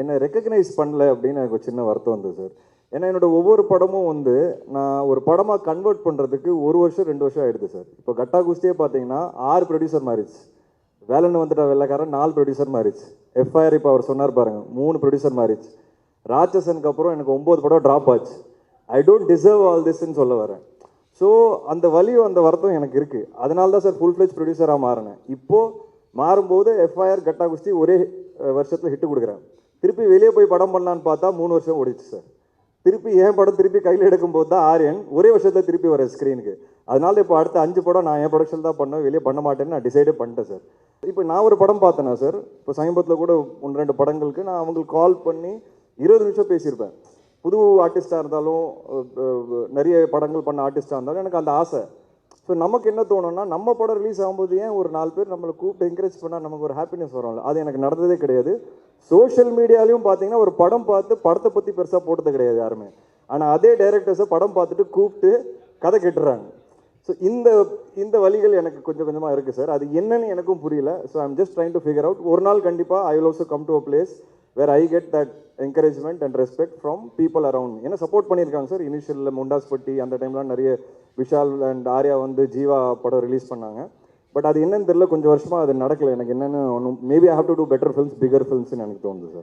என்னை ரெக்கக்னைஸ் பண்ணல அப்படின்னு எனக்கு ஒரு சின்ன வருத்தம் வந்தது சார் ஏன்னா என்னோட ஒவ்வொரு படமும் வந்து நான் ஒரு படமாக கன்வெர்ட் பண்ணுறதுக்கு ஒரு வருஷம் ரெண்டு வருஷம் ஆகிடுது சார் இப்போ கட்டா குஸ்தியே பார்த்தீங்கன்னா ஆறு ப்ரொடியூசர் மாறிடுச்சு. வேலைன்னு வந்துட்ட வெள்ளக்காரன் நாலு ப்ரொடியூசர் மாறிடுச்சு. எஃப்ஐஆர் இப்போ அவர் சொன்னார் பாருங்க மூணு ப்ரொடியூசர் மாறிடுச்சு. ராட்சசனுக்கு அப்புறம் எனக்கு ஒம்பது படம் ட்ராப் ஆச்சு. ஐ டோன்ட் டிசர்வ் ஆல் திஸ்ன்னு சொல்ல வரேன். ஸோ அந்த வலியும் அந்த வருத்தம் எனக்கு இருக்குது அதனால தான் சார் ஃபுல் ஃப்ளெஜ் ப்ரொடியூசராக மாறினேன். இப்போது மாறும்போது எஃப்ஐஆர் கட்டா குஸ்தி ஒரே வருஷத்தில் ஹிட்டு கொடுக்குறேன். திருப்பி வெளியே போய் படம் பண்ணலான்னு பார்த்தா மூணு வருஷம் ஓடிச்சு சார். திருப்பி என் படம் திருப்பி கையில் எடுக்கும்போது தான் ஆரியன் ஒரே வருஷத்தை திருப்பி வர ஸ்க்ரீனுக்கு அதனால இப்போ அடுத்த அஞ்சு படம் நான் என் ப்ரொடக்ஷன் தான் பண்ணேன். வெளியே பண்ண மாட்டேன்னு நான் டிசைடே பண்ணிட்டேன் சார். இப்போ நான் ஒரு படம் பார்த்தேனா சார்? இப்போ சமீபத்தில் கூட ஒன்று ரெண்டு படங்களுக்கு நான் அவங்களுக்கு கால் பண்ணி இருபது நிமிஷம் பேசியிருப்பேன். புது ஆர்டிஸ்டாக இருந்தாலும் நிறைய படங்கள் பண்ண ஆர்டிஸ்டாக இருந்தாலும் எனக்கு அந்த ஆசை. ஸோ நமக்கு என்ன தோணும்னா நம்ம படம் ரிலீஸ் ஆகும்போது ஏன் ஒரு நாலு பேர் நம்மளை கூப்பிட்டு என்கரேஜ் பண்ணால் நமக்கு ஒரு ஹாப்பினஸ் வரும்ல? அது எனக்கு நடந்ததே கிடையாது. சோஷியல் மீடியாலையும் பார்த்தீங்கன்னா ஒரு படம் பார்த்து படத்தை பற்றி பெருசாக போட்டது கிடையாது யாருமே. ஆனால் அதே டைரக்டர்ஸை படம் பார்த்துட்டு கூப்பிட்டு கதை கெட்டுறாங்க. ஸோ இந்த இந்த வழிகள் எனக்கு கொஞ்சம் கொஞ்சமாக இருக்குது சார் அது என்னன்னு எனக்கும் புரியல. So I'm just trying to figure out ஒரு நாள் கண்டிப்பாக I will also come to a place where I get that encouragement and respect from people around ஏன்னா சப்போர்ட் பண்ணியிருக்காங்க சார் இனிஷியலில் முண்டாஸ்பட்டி அந்த டைம்லாம் நிறைய விஷால் அண்ட் ஆர்யா வந்து ஜீவா படம் ரிலீஸ் பண்ணாங்க. பட் அது என்னன்னு தெரியல கொஞ்சம் வருஷமாக அது நடக்கலை. எனக்கு என்னென்னு ஒன்றும் maybe I have to do better films bigger ஃபில்ம்ஸ்னு எனக்கு தோணுது சார்